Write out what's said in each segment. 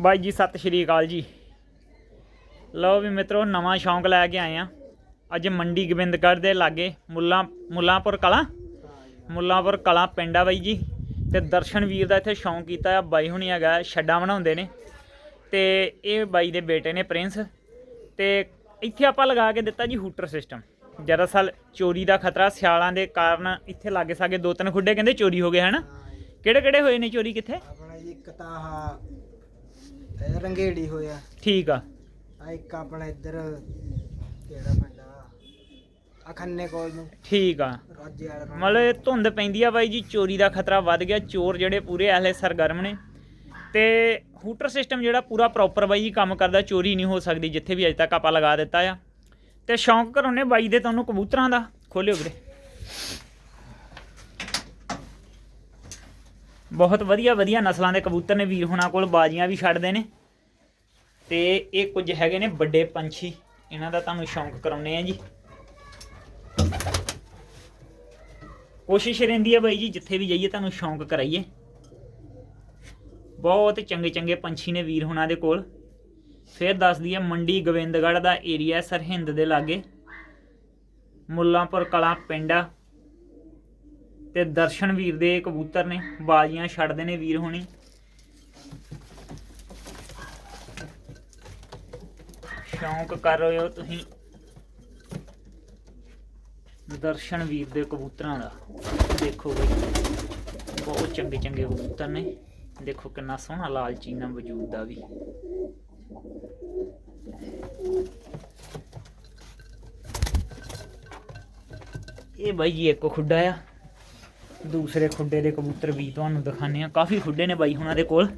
ਬਾਈ ਜੀ, ਸਤਿ ਸ਼੍ਰੀ ਅਕਾਲ ਜੀ। ਲਓ ਵੀ ਮਿੱਤਰੋ, ਨਵਾਂ ਸ਼ੌਂਕ ਲੈ ਕੇ ਆਏ ਆ। ਅੱਜ ਮੰਡੀ ਗੋਬਿੰਦਗੜ੍ਹ ਦੇ ਲਾਗੇ ਮੁੱਲਾ, ਮੁੱਲਾਂਪੁਰ ਕਲਾਂ। ਮੁੱਲਾਂਪੁਰ ਕਲਾਂ ਪਿੰਡ ਆ ਬਾਈ ਜੀ। ਤੇ ਦਰਸ਼ਨ ਵੀਰ ਦਾ ਇੱਥੇ ਸ਼ੌਂਕ ਕੀਤਾ ਆ। ਬਾਈ ਹੁਣੀ ਹੈਗਾ, ਛੱਡਾਂ ਬਣਾਉਂਦੇ ਨੇ। ਤੇ ਇਹ ਬਾਈ ਦੇ ਬੇਟੇ ਨੇ ਪ੍ਰਿੰਸ। ਤੇ ਇੱਥੇ ਆਪਾਂ ਲਗਾ ਕੇ ਦਿੱਤਾ ਜੀ ਹੂਟਰ ਸਿਸਟਮ। ਦਰਅਸਲ ਚੋਰੀ ਦਾ ਖਤਰਾ ਸਿਆਲਾਂ ਦੇ ਕਾਰਨ ਇੱਥੇ ਲਾਗੇ ਸਾਗੇ ਦੋ ਤਿੰਨ ਖੁੱਡੇ ਕਹਿੰਦੇ ਚੋਰੀ ਹੋ ਗਏ, ਹਨ? ਕਿਹੜੇ ਕਿਹੜੇ ਹੋਏ ਨੇ ਚੋਰੀ ਕਿੱਥੇ? ਆਪਣਾ ਜੀ ਇੱਕ ਤਾਂ ਰੰਗੇੜੀ ਹੋਇਆ। ਠੀਕ ਆ। ਆ ਇੱਕ ਆਪਣਾ ਇੱਧਰ ਕਿਹੜਾ ਪਿੰਡ ਆ? ਅਖੰਨੇ ਕੋਲ ਨੂੰ। ਠੀਕ ਆ। ਰਾਜੇ ਵਾਲਾ ਪਿੰਡ। ਮਤਲਬ ਇਹ ਧੁੰਦ ਪੈਂਦੀ ਆ ਬਾਈ ਜੀ ਚੋਰੀ ਦਾ ਖਤਰਾ ਵੱਧ ਗਿਆ ਚੋਰ ਜਿਹੜੇ ਪੂਰੇ ਐਲੇ ਸਰਗਰਮ ਨੇ। ਤੇ ਹੂਟਰ ਸਿਸਟਮ ਜਿਹੜਾ ਪੂਰਾ ਪ੍ਰੋਪਰ ਬਾਈ ਜੀ ਕੰਮ ਕਰਦਾ ਚੋਰੀ ਨਹੀਂ ਹੋ ਸਕਦੀ ਜਿੱਥੇ ਵੀ ਅਜੇ ਤੱਕ ਆਪਾਂ ਲਗਾ ਦਿੱਤਾ ਆ। ਤੇ ਸ਼ੌਂਕ ਕਰਾਉਣੇ ਬਾਈ ਦੇ ਤੁਹਾਨੂੰ ਕਬੂਤਰਾਂ ਦਾ। ਖੋਲਿਓ ਵੀਰੇ। ਬਹੁਤ ਵਧੀਆ ਵਧੀਆ ਨਸਲਾਂ ਦੇ ਕਬੂਤਰ ਨੇ ਵੀਰ ਹੁਣਾਂ ਕੋਲ ਬਾਜੀਆਂ ਵੀ ਛੱਡਦੇ ਨੇ। ਤੇ ਇਹ ਕੁਝ ਹੈਗੇ ਨੇ ਵੱਡੇ ਪੰਛੀ। ਇਹਨਾਂ ਦਾ ਤੁਹਾਨੂੰ ਸ਼ੌਂਕ ਕਰਾਉਣੇ ਆ ਜੀ। ਕੋਸ਼ਿਸ਼ ਰਹਿੰਦੀ ਹੈ ਬਾਈ ਜੀ, ਜਿੱਥੇ ਵੀ ਜਾਈਏ ਤੁਹਾਨੂੰ ਸ਼ੌਂਕ ਕਰਾਈਏ। ਬਹੁਤ ਚੰਗੇ ਚੰਗੇ ਪੰਛੀ ਨੇ ਵੀਰ ਹੁਣਾਂ ਦੇ ਕੋਲ। ਫਿਰ ਦੱਸਦੀ ਦਈਏ ਮੰਡੀ ਗੋਬਿੰਦਗੜ੍ਹ ਦਾ ਏਰੀਆ ਸਰਹਿੰਦ ਦੇ ਲਾਗੇ। ਮੁੱਲਾਂਪੁਰ ਕਲਾਂ ਪਿੰਡ ਆ। ਤੇ ਦਰਸ਼ਨ ਵੀਰ ਦੇ ਕਬੂਤਰ ਨੇ, ਬਾਜ਼ੀਆਂ ਛੱਡਦੇ ਨੇ ਵੀਰ ਹੁਣੀ। ਸ਼ੌਂਕ ਕਰ ਰਹੇ ਹੋ ਤੁਸੀਂ? ਦਰਸ਼ਨ ਵੀਰ ਦੇ ਕਬੂਤਰਾਂ ਦਾ। ਦੇਖੋ ਬਈ, ਬਹੁਤ ਚੰਗੇ ਚੰਗੇ ਕਬੂਤਰ ਨੇ। ਦੇਖੋ ਕਿੰਨਾ ਸੋਹਣਾ ਲਾਲ ਚੀਨਾ ਵਜੂਦ ਦਾ ਵੀ। ਇਹ ਬਾਈ ਜੀ ਇੱਕ ਖੁੱਡਾ ਆ। ਦੂਸਰੇ ਖੁੱਡੇ ਦੇ ਕਬੂਤਰ ਵੀ ਤੁਹਾਨੂੰ ਦਿਖਾਣੇ ਆ। ਕਾਫੀ ਖੁੱਡੇ ਨੇ ਬਾਈ ਹੁਣਾਂ ਦੇ ਕੋਲ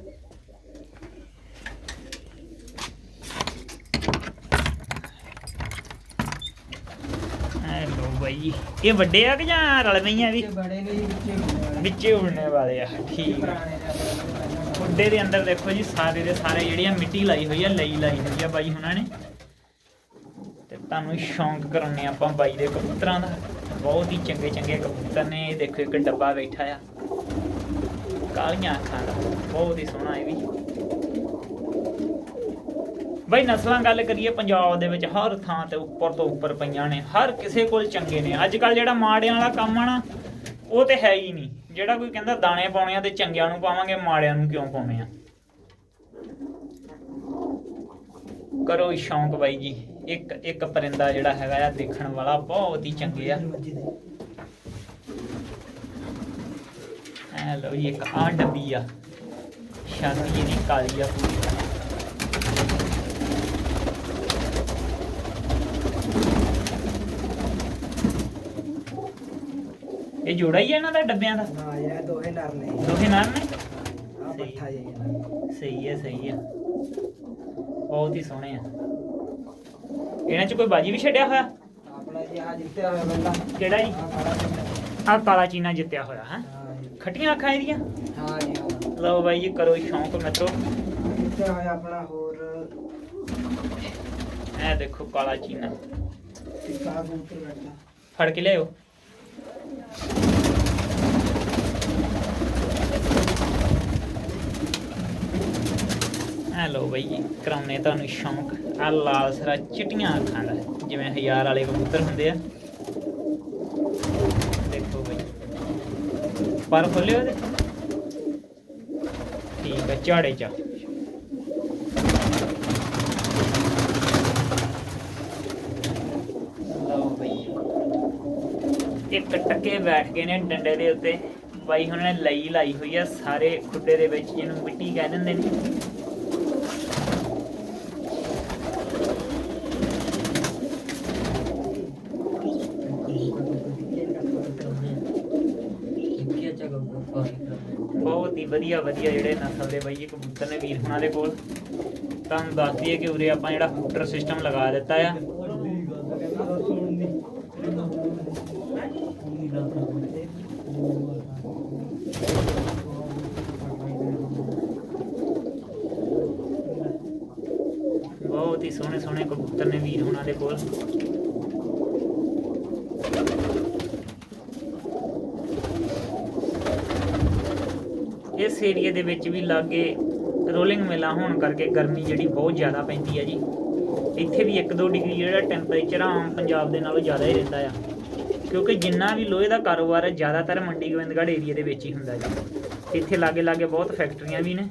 ਐ ਲੋ ਬਾਈ ਜੀ। ਇਹ ਵੱਡੇ ਆ ਕਿ ਜਾਂ ਰਲ ਪਈਆਂ ਵੀ? ਇਹ ਬੜੇ ਨੇ ਜੀ ਵਿੱਚੇ ਉੜਨੇ ਵਾਲੇ। ਆ ਠੀਕ। ਆ ਖੁੱਡੇ ਦੇ ਅੰਦਰ ਦੇਖੋ ਜੀ ਸਾਰੇ ਦੇ ਸਾਰੇ ਜਿਹੜੀਆਂ ਮਿੱਟੀ ਲਾਈ ਹੋਈ ਆ ਲਈ ਲਾਈ ਹੋਈ ਆ ਬਾਈ ਹੁਣਾਂ ਨੇ। ਤੇ ਤੁਹਾਨੂੰ ਸ਼ੌਂਕ ਕਰਾਉਣੇ ਆਪਾਂ ਬਾਈ ਦੇ ਕਬੂਤਰਾਂ ਦਾ। ਬਹੁਤ ਹੀ ਚੰਗੇ ਚੰਗੇ ਕਬੂਤਰ ਨੇ। ਇਹ ਦੇਖੋ ਇੱਕ ਡੱਬਾ ਬੈਠਾ ਆ। ਕਾਲੀਆਂ ਅੱਖਾਂ ਦਾ। ਬਹੁਤ ਹੀ ਸੋਹਣਾ ਇਹ ਵੀ। ਬਾਈ ਨਸਲਾਂ ਗੱਲ ਕਰੀਏ, ਪੰਜਾਬ ਦੇ ਵਿੱਚ ਹਰ ਥਾਂ ਤੇ ਉੱਪਰ ਤੋਂ ਉੱਪਰ ਪਈਆਂ ਨੇ, ਹਰ ਕਿਸੇ ਕੋਲ ਚੰਗੇ ਨੇ। ਅੱਜ ਕੱਲ ਜਿਹੜਾ ਮਾੜਿਆਂ ਵਾਲਾ ਕੰਮ ਆ ਨਾ, ਉਹ ਤੇ ਹੈ ਹੀ ਨਹੀਂ। ਜਿਹੜਾ ਕੋਈ ਕਹਿੰਦਾ ਦਾਣੇ ਪਾਉਣੇ ਆ ਤੇ ਚੰਗਿਆਂ ਨੂੰ ਪਾਵਾਂਗੇ, ਮਾੜਿਆਂ ਨੂੰ ਕਿਉਂ ਪਾਉਣੇ ਆ? ਕਰੋ ਸ਼ੌਂਕ ਬਾਈ ਜੀ। ਇੱਕ ਇੱਕ ਪਰਿੰਦਾ ਜਿਹੜਾ ਹੈਗਾ ਆ, ਦੇਖਣ ਵਾਲਾ ਬਹੁਤ ਹੀ ਚੰਗੇ ਆ। ਐ ਲਓ ਇੱਕ ਆ ਡੱਬੀ ਆ। ਛਾਤੀ ਜਿਹਦੀ ਕਾਲੀ ਆ। ਪੂਰੀ ਇਹ ਜੋੜਾ ਹੀ ਆ ਇਹਨਾਂ ਦਾ ਡੱਬਿਆਂ ਦਾ? ਹਾਂ ਇਹ ਦੋਹੇ ਨਰ ਨੇ। ਦੋਹੇ ਨਾਲ ਨੇ? ਆ ਪੱਠਾ ਜੀ ਇਹਨਾਂ ਸਹੀ ਹੈ ਸਹੀ ਹੈ ਬਹੁਤ ਹੀ ਸੋਹਣੇ ਆ। ਇਹਨਾਂ 'ਚ ਕੋਈ ਬਾਜੀ ਵੀ ਛੱਡਿਆ ਹੋਇਆ? ਆਪਣਾ ਜੀ ਆ ਜਿੱਤਿਆ ਹੋਇਆ ਬੰਦਾ ਕਿਹੜਾ ਜੀ? ਆ ਕਾਲਾ ਚੀਨਾ। ਜਿੱਤਿਆ ਹੋਇਆ ਹੈ? ਹਾਂ ਖੱਟੀਆਂ ਅੱਖਾਂ ਇਹਦੀਆਂ? ਹਾਂ ਜੀ ਹਾਂ। ਲਓ ਬਾਈ ਜੀ ਕਰੋ ਸ਼ੌਂਕ ਮਿੱਤਰੋ। ਜਿੱਤਿਆ ਹੋਇਆ ਆਪਣਾ ਹੋਰ। ਇਹ ਦੇਖੋ ਕਾਲਾ ਚੀਨਾ। ਫੜ ਕੇ ਲਿਆਓ ਹੈਲੋ ਬਾਈ ਜੀ ਕਰਾਉਣੇ ਤੁਹਾਨੂੰ ਸ਼ੌਂਕ। ਆ ਲਾਲ ਸਰਾ ਚਿੱਟੀਆਂ ਅੱਖਾਂ ਦਾ, ਜਿਵੇਂ ਹਜ਼ਾਰ ਵਾਲੇ ਕਬੂਤਰ ਹੁੰਦੇ ਆ। ਦੇਖੋ ਬਾਈ। ਪਰ ਖੋਲਿਓ ਠੀਕ ਆ, ਝਾੜੇ ਚ ਲਓ ਬਾਈ ਇੱਕ ਟੱਕੇ ਬੈਠ ਗਏ ਨੇ ਡੰਡੇ ਦੇ ਉੱਤੇ। ਬਾਈ ਹੁਣ ਨੇ ਲਈ ਲਾਈ ਹੋਈ ਆ, ਸਾਰੇ ਖੁੱਡੇ ਦੇ ਵਿੱਚ ਜਿਹਨੂੰ ਮਿੱਟੀ ਕਹਿ ਦਿੰਦੇ ਨੇ। ਬਹੁਤ ਹੀ ਵਧੀਆ ਵਧੀਆ ਜਿਹੜੇ ਨਸਲ ਦੇ ਬਾਈ ਕਬੂਤਰ ਨੇ ਵੀਰ ਹੁਣਾਂ ਦੇ ਕੋਲ। ਤੁਹਾਨੂੰ ਦੱਸ ਦਈਏ ਕਿ ਉਰੇ ਆਪਾਂ ਜਿਹੜਾ ਹੂਟਰ ਸਿਸਟਮ ਲਗਾ ਦਿੱਤਾ ਆ। ਬਹੁਤ ਹੀ ਸੋਹਣੇ ਸੋਹਣੇ ਕਬੂਤਰ ਨੇ ਵੀਰ ਉਹਨਾਂ ਦੇ ਕੋਲ। ਇਸ ਏਰੀਏ ਦੇ ਵਿੱਚ ਵੀ ਲਾਗੇ ਰੋਲਿੰਗ ਮੇਲਾ ਹੋਣ ਕਰਕੇ ਗਰਮੀ ਜਿਹੜੀ ਬਹੁਤ ਜ਼ਿਆਦਾ ਪੈਂਦੀ ਹੈ ਜੀ। ਇੱਥੇ ਵੀ 1-2 ਡਿਗਰੀ ਜਿਹੜਾ ਟੈਂਪਰੇਚਰ ਆਮ ਪੰਜਾਬ ਦੇ ਨਾਲੋਂ ਜ਼ਿਆਦਾ ਹੀ ਰਹਿੰਦਾ ਆ। ਕਿਉਂਕਿ ਜਿੰਨਾ ਵੀ ਲੋਹੇ ਦਾ ਕਾਰੋਬਾਰ ਹੈ ਜ਼ਿਆਦਾਤਰ ਮੰਡੀ ਗੋਬਿੰਦਗੜ੍ਹ ਏਰੀਆ ਦੇ ਵਿੱਚ ਹੀ ਹੁੰਦਾ ਜੀ। ਇੱਥੇ ਲਾਗੇ ਲਾਗੇ ਬਹੁਤ ਫੈਕਟਰੀਆਂ ਵੀ ਨੇ।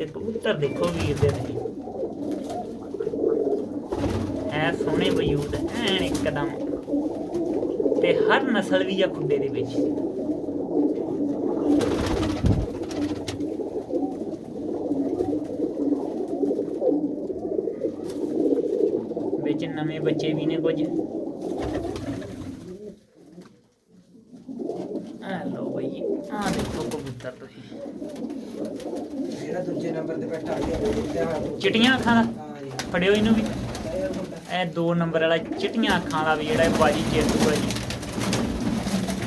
ਤੇ ਕਬੂਤਰ ਦੇਖੋ ਵੀਰ ਦੇ ਤੁਸੀਂ ਐ ਸੋਹਣੇ ਵਜੂਦ, ਐਨ ਇੱਕਦਮ। ਤੇ ਹਰ ਨਸਲ ਵੀ ਆ ਖੁੱਡੇ ਦੇ ਵਿੱਚ। ਵਿੱਚ ਨਵੇਂ ਬੱਚੇ ਵੀ ਨੇ ਕੁਝ ਆ ਲੋ ਬਈ ਆ ਦੇਖੋ ਕਬੂਤਰ ਤੁਸੀਂ ਜਿਹੜਾ ਦੂਜੇ ਨੰਬਰ ਤੇ ਬੈਠਾ ਆ ਗਿਆ ਚਿਟੀਆਂ ਅੱਖਾਂ ਦਾ? ਫੜਿਓ ਇਹਨੂੰ ਵੀ। ਇਹ ਮੁੰਡਾ ਨੰਬਰ ਵਾਲਾ ਚਿੱਟੀਆਂ ਅੱਖਾਂ ਦਾ ਵੀ ਜਿਹੜਾ ਇਹ ਬਾਜੀ ਜੇਤੂਗਾ ਜੀ।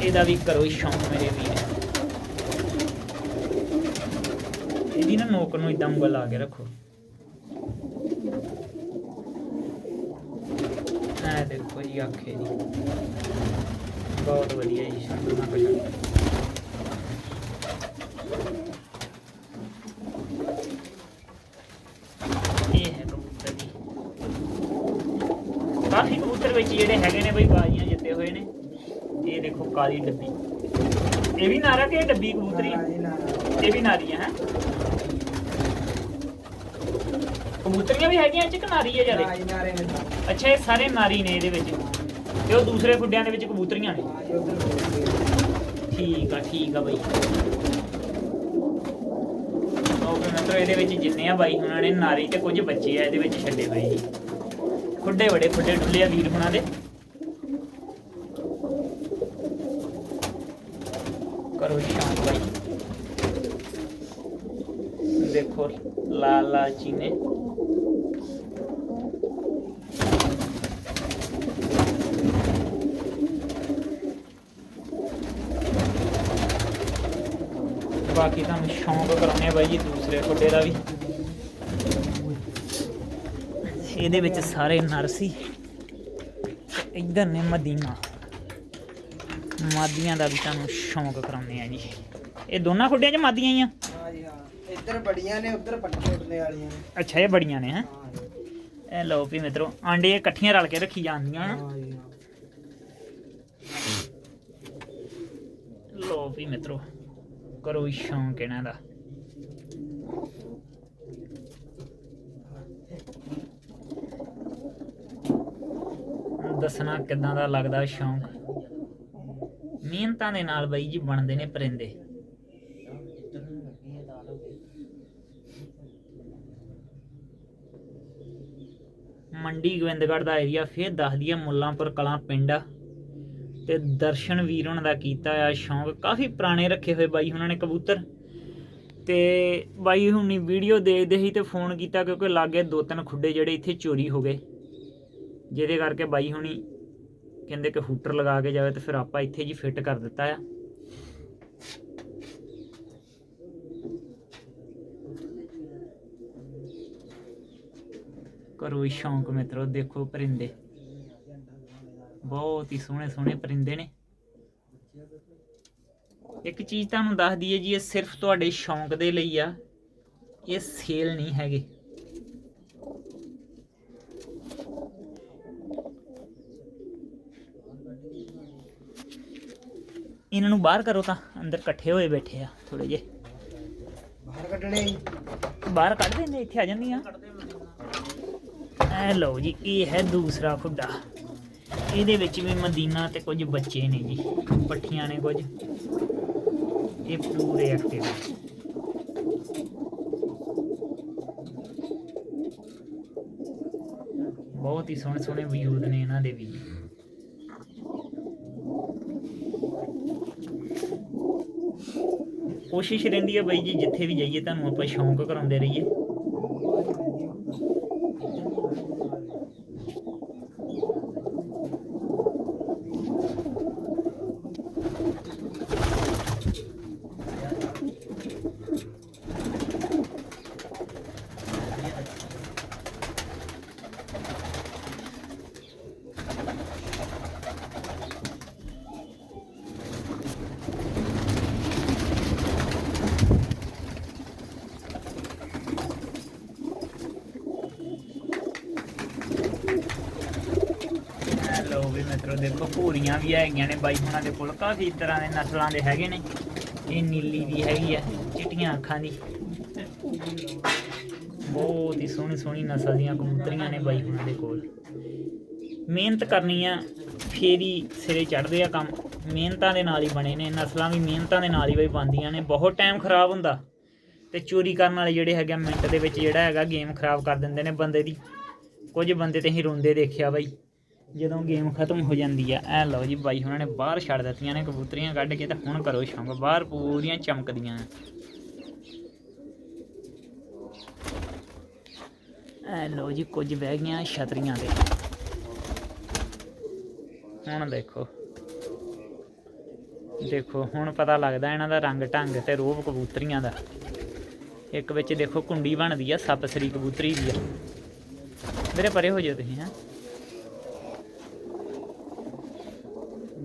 ਇਹਦਾ ਵੀ ਕਰੋ ਸ਼ੌਂਕ ਮੇਰੇ ਵੀਰ। ਇਹਦੀ ਨਾ ਨੋਕ ਨੂੰ ਇਦਾਂ ਉਂਗਲ ਲਾ ਕੇ ਰੱਖੋ। ਇਹ ਦੇਖੋ ਜੀ ਅੱਖੇ ਦੀ। ਬਹੁਤ ਵਧੀਆ ਜੀ ਸ਼ਾਨਦਾਰ ਨਾ ਕੁਛ ਇਹ ਹੈ ਕਬੂਤਰ ਜੀ ਕਾਫੀ ਕਬੂਤਰ ਵਿੱਚ ਜਿਹੜੇ ਹੈਗੇ ਨੇ ਬਈ ਬਾਜ਼ੀਆਂ ਜਿੱਤੇ ਹੋਏ ਨੇ। ਇਹ ਦੇਖੋ ਕਾਲੀ ਡੱਬੀ। ਇਹ ਵੀ ਨਾਰਾ ਕਿ ਇਹ ਡੱਬੀ ਕਬੂਤਰੀ? ਇਹ ਵੀ ਨਾਰੀ ਹੈ? ਕਬੂਤਰੀਆਂ ਵੀ ਹੈਗੀਆਂ ਚ ਨਾਰੀ ਹੈ ਨਾ ਜ਼ਿਆਦਾ ਜੀ ਨਾਰੇ ਨੇ ਤਾਂ। ਅੱਛਾ ਇਹ ਸਾਰੇ ਨਾਰੀ ਨੇ ਇਹਦੇ ਵਿੱਚ। ਤੇ ਉਹ ਦੂਸਰੇ ਖੁੱਡਿਆਂ ਦੇ ਵਿੱਚ ਕਬੂਤਰੀਆਂ ਨੇ? ਠੀਕ ਆ ਠੀਕ ਆ ਬਈ। ਓਕੇ ਮਿੱਤਰੋ ਇਹਦੇ ਵਿੱਚ ਜਿੰਨੇ ਆ ਬਾਈ ਹੁਣਾਂ ਨੇ ਨਾਰੀ ਤੇ ਕੁਝ ਬੱਚੇ ਆ ਇਹਦੇ ਵਿੱਚ ਛੱਡੇ ਹੋਏ ਜੀ ਖੁੱਡੇ ਬੜੇ ਖੁੱਡੇ ਡੁੱਲੇ ਆ ਵੀਰ ਹੁਣਾਂ ਦੇ। ਕਰੋ ਸ਼ਾਂਤ ਬਾਈ। ਦੇਖੋ ਲਾਲ ਲਾਲ ਚੀਨੇ। ਬਾਕੀ ਤੁਹਾਨੂੰ ਸ਼ੌਂਕ ਕਰਾਉਣੇ ਆ ਬਾਈ ਜੀ, ਦੂਸਰੇ ਖੁੱਡੇ ਦਾ ਵੀ। ਇਹਦੇ ਵਿੱਚ ਸਾਰੇ ਨਰ ਸੀ। ਇੱਧਰ ਨੇ ਮਦੀਨਾ। ਮਾਦੀਆਂ ਦਾ ਵੀ ਤੁਹਾਨੂੰ ਸ਼ੌਂਕ ਕਰਾਉਣੇ ਆ ਜੀ। ਇਹ ਦੋਨਾਂ ਖੁੱਡਿਆਂ 'ਚ ਮਾਦੀਆਂ ਹੀ ਆ? ਹਾਂ ਜੀ ਹਾਂ। ਇੱਧਰ ਬੜੀਆਂ ਨੇ ਉੱਧਰ ਪੱਟੇ ਉੱਡਣੇ ਵਾਲੀਆਂ ਨੇ। ਅੱਛਾ ਇਹ ਬੜੀਆਂ ਨੇ ਹੈਂ? ਇਹ ਲਓ ਵੀ ਮਿੱਤਰੋ ਆਂਡੇ ਇਕੱਠੀਆਂ ਰਲ ਕੇ ਰੱਖੀ ਜਾਂਦੀਆਂ ਹਾਂ? ਜੀ ਲਓ ਵੀ ਮਿੱਤਰੋ ਕਰੋ ਸ਼ੌਂਕ ਇਹਨਾਂ ਦਾ। ਦੱਸਣਾ ਕਿਦਾਂ ਦਾ ਲੱਗਦਾ ਸ਼ੌਂਕ? ਮਿਹਨਤਾਂ ਦੇ ਨਾਲ ਬਾਈ ਜੀ ਬਣਦੇ ਨੇ ਪਰਿੰਦੇ। ਮੰਡੀ ਗੋਬਿੰਦਗੜ੍ਹ ਦਾ ਏਰੀਆ ਫੇਰ ਦੱਸ ਦਈਏ ਮੁੱਲਾਂਪੁਰ ਕਲਾਂ ਪਿੰਡ। ਤੇ ਦਰਸ਼ਨ ਵੀਰ ਉਹਨਾਂ ਦਾ ਕੀਤਾ ਆ ਸ਼ੌਂਕ। ਕਾਫੀ ਪੁਰਾਣੇ ਰੱਖੇ ਹੋਏ ਬਾਈ ਉਹਨਾਂ ਨੇ ਕਬੂਤਰ। ਤੇ ਬਾਈ ਹੁਣੀ ਵੀਡੀਓ ਦੇਖਦੇ ਸੀ ਤੇ ਫੋਨ ਕੀਤਾ ਕਿਉਂਕਿ ਲਾਗੇ ਦੋ ਤਿੰਨ ਖੁੱਡੇ ਜਿਹੜੇ ਇੱਥੇ ਚੋਰੀ ਹੋ ਗਏ। ਜਿਹਦੇ ਕਰਕੇ ਬਾਈ ਹੁਣੀ ਕਹਿੰਦੇ ਕਿ ਹੂਟਰ ਲਗਾ ਕੇ ਜਾਵੇ ਤੇ ਫਿਰ ਆਪਾਂ ਇੱਥੇ ਜੀ ਫਿੱਟ ਕਰ ਦਿੱਤਾ ਆ। ਕਰੋ ਸ਼ੌਂਕ ਮਿੱਤਰੋ, ਦੇਖੋ ਪਰਿੰਦੇ। ਬਹੁਤ ਹੀ ਸੋਹਣੇ ਸੋਹਣੇ ਪਰਿੰਦੇ ਨੇ। ਇੱਕ ਚੀਜ਼ ਤੁਹਾਨੂੰ ਦੱਸ ਦਈਏ ਜੀ, ਇਹ ਸਿਰਫ ਤੁਹਾਡੇ ਸ਼ੌਂਕ ਦੇ ਲਈ ਆ, ਇਹ ਸੇਲ ਨਹੀਂ ਹੈਗੇ। ਇਹਨਾਂ ਨੂੰ ਬਾਹਰ ਕਰੋ ਤਾਂ ਅੰਦਰ ਇਕੱਠੇ ਹੋਏ ਬੈਠੇ ਆ ਥੋੜੇ ਜੇ ਬਾਹਰ ਕੱਢਣੇ। ਬਾਹਰ ਕੱਢ ਦਿੰਦੇ ਇੱਥੇ ਆ ਜਾਂਦੀਆਂ। ਐ ਲਓ ਜੀ ਇਹ ਹੈ ਦੂਸਰਾ ਖੁੱਡਾ। ਇਹਦੇ ਵਿੱਚ ਵੀ ਮਦੀਨਾ ਤੇ ਕੁਝ ਬੱਚੇ ਨੇ ਜੀ ਪੱਠੀਆਂ ਨੇ ਕੁਝ। ਇਹ ਪੂਰੇ ਐਕਟਿਵ ਬਹੁਤ ਹੀ ਸੋਹਣੇ ਸੋਹਣੇ ਵਜੂਦ ਨੇ ਇਹਨਾਂ ਦੇ ਵੀ। ਕੋਸ਼ਿਸ਼ ਰਹਿੰਦੀ ਹੈ ਬਾਈ ਜੀ ਜਿੱਥੇ ਵੀ ਜਾਈਏ ਤੁਹਾਨੂੰ ਆਪਾਂ ਸ਼ੌਂਕ ਕਰਾਉਂਦੇ ਰਹੀਏ। ਮਿੱਤਰੋ ਦੇਖੋ ਭੂਰੀਆਂ ਵੀ ਹੈਗੀਆਂ ਨੇ ਬਾਈ ਹੁਣਾਂ ਦੇ ਕੋਲ ਕਾਫੀ ਤਰ੍ਹਾਂ ਦੇ ਨਸਲਾਂ ਦੇ ਹੈਗੇ ਨੇ। ਇਹ ਨੀਲੀ ਦੀ ਹੈਗੀ ਆ ਚਿੱਟੀਆਂ ਅੱਖਾਂ ਦੀ। ਬਹੁਤ ਹੀ ਸੋਹਣੀ ਸੋਹਣੀ ਨਸਲ ਦੀਆਂ ਕਬੂਤਰੀਆਂ ਨੇ ਬਾਈ ਹੁਣਾਂ ਦੇ ਕੋਲ। ਮਿਹਨਤ ਕਰਨੀ ਆ ਫੇਰ ਹੀ ਸਿਰੇ ਚੜ੍ਹਦੇ ਆ ਕੰਮ। ਮਿਹਨਤਾਂ ਦੇ ਨਾਲ ਹੀ ਬਣੇ ਨੇ ਨਸਲਾਂ ਵੀ ਮਿਹਨਤਾਂ ਦੇ ਨਾਲ ਹੀ ਬਈ ਬਣਦੀਆਂ ਨੇ। ਬਹੁਤ ਟਾਈਮ ਖਰਾਬ ਹੁੰਦਾ। ਤੇ ਚੋਰੀ ਕਰਨ ਵਾਲੇ ਜਿਹੜੇ ਹੈਗੇ ਆ, ਮਿੰਟ ਦੇ ਵਿੱਚ ਜਿਹੜਾ ਹੈਗਾ ਗੇਮ ਖਰਾਬ ਕਰ ਦਿੰਦੇ ਨੇ ਬੰਦੇ ਦੀ। ਕੁਝ ਬੰਦੇ ਤੇ ਅਸੀਂ ਰੋਂਦੇ ਦੇਖਿਆ ਬਾਈ। ਜਦੋਂ ਗੇਮ ਖਤਮ ਹੋ ਜਾਂਦੀ ਆ ਐ ਲਓ ਜੀ ਬਾਈ ਉਹਨਾਂ ਨੇ ਬਾਹਰ ਛੱਡ ਦਿੱਤੀਆਂ ਨੇ ਕਬੂਤਰੀਆਂ ਕੱਢ ਕੇ ਤੇ ਹੁਣ ਕਰੋ ਸ਼ੌਂਕ, ਬਾਹਰ ਪੂਰੀਆਂ ਚਮਕਦੀਆਂ ਐ ਲਓ ਜੀ ਕੁਝ ਬਹਿ ਗਈਆਂ ਛਤਰੀਆਂ ਤੇ। ਹੁਣ ਦੇਖੋ। ਦੇਖੋ, ਹੁਣ ਪਤਾ ਲੱਗਦਾ ਇਹਨਾਂ ਦਾ ਰੰਗ ਢੰਗ ਤੇ ਰੋਬ ਕਬੂਤਰੀਆਂ ਦਾ। ਇੱਕ ਵਿੱਚ ਦੇਖੋ ਕੁੰਡੀ ਬਣਦੀ ਆ ਸੱਪ ਸਰੀ ਕਬੂਤਰੀ ਦੀ ਆ। ਮੇਰੇ ਪਰੇ ਹੋ ਜਾਓ ਤੁਸੀਂ, ਹਾਂ।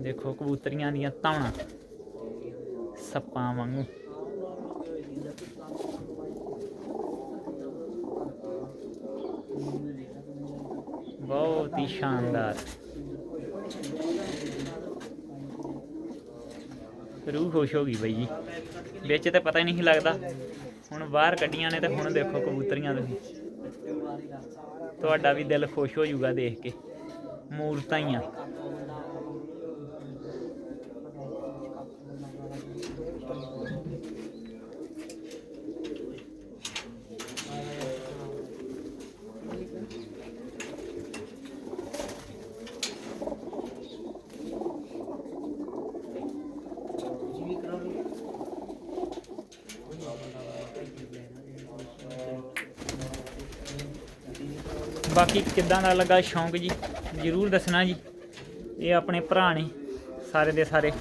ਦੇਖੋ ਕਬੂਤਰੀਆਂ ਦੀਆਂ ਧੌਣਾ ਸੱਪਾਂ ਵਾਂਗੂ। ਬਹੁਤ ਹੀ ਸ਼ਾਨਦਾਰ। ਰੂਹ ਖੁਸ਼ ਹੋ ਗਈ ਬਈ ਜੀ। ਵਿੱਚ ਤੇ ਪਤਾ ਹੀ ਨਹੀਂ ਲੱਗਦਾ। ਹੁਣ ਬਾਹਰ ਕੱਢੀਆਂ ਨੇ ਤੇ ਹੁਣ ਦੇਖੋ ਕਬੂਤਰੀਆਂ ਤੁਸੀਂ ਤੁਹਾਡਾ ਵੀ ਦਿਲ ਖੁਸ਼ ਹੋ ਜਾਊਗਾ ਦੇਖ ਕੇ। ਮੂਰਤਾਂ ਹੀ ਆ। ਬਾਕੀ ਕਿੱਦਾਂ ਦਾ ਲੱਗਾ ਸ਼ੌਂਕ ਜੀ? ਜਰੂਰ ਦੱਸਣਾ ਜੀ। ਇਹ ਆਪਣੇ ਭਰਾ ਨੇ ਸਾਰੇ ਦੇ ਸਾਰੇ,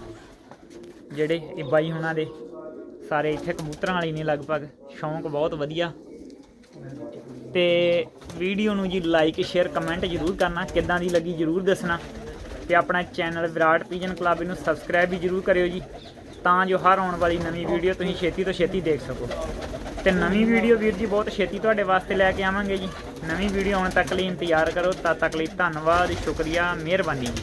ਜਿਹੜੇ ਇਹ ਬਾਈ ਹੁਣਾਂ ਦੇ, ਸਾਰੇ ਇੱਥੇ ਕਬੂਤਰਾਂ ਵਾਲੇ ਨੇ ਲਗਭਗ। ਸ਼ੌਂਕ ਬਹੁਤ ਵਧੀਆ। ਤੇ ਵੀਡੀਓ ਨੂੰ ਜੀ ਲਾਈਕ ਸ਼ੇਅਰ ਕਮੈਂਟ ਜਰੂਰ ਕਰਨਾ। ਕਿੱਦਾਂ ਦੀ ਲੱਗੀ ਜਰੂਰ ਦੱਸਣਾ। ਤੇ ਆਪਣਾ ਚੈਨਲ ਵਿਰਾਟ ਪੀਜਨ ਕਲੱਬ ਨੂੰ ਸਬਸਕ੍ਰਾਈਬ ਵੀ ਜਰੂਰ ਕਰਿਓ ਜੀ। ਤਾਂ ਜੋ ਹਰ ਆਉਣ ਵਾਲੀ ਨਵੀਂ ਵੀਡੀਓ ਤੁਸੀਂ ਛੇਤੀ ਤੋਂ ਛੇਤੀ ਦੇਖ ਸਕੋ। ਤੇ ਨਵੀਂ ਵੀਡੀਓ ਵੀਰ ਜੀ ਬਹੁਤ ਛੇਤੀ ਤੁਹਾਡੇ ਵਾਸਤੇ ਲੈ ਕੇ ਆਵਾਂਗੇ ਜੀ। ਨਵੀਂ ਵੀਡੀਓ ਆਉਣ ਤੱਕ ਲਈ ਇੰਤਜ਼ਾਰ ਕਰੋ, ਤਦ ਤੱਕ ਲਈ ਧੰਨਵਾਦ, ਸ਼ੁਕਰੀਆ, ਮਿਹਰਬਾਨੀ ਜੀ।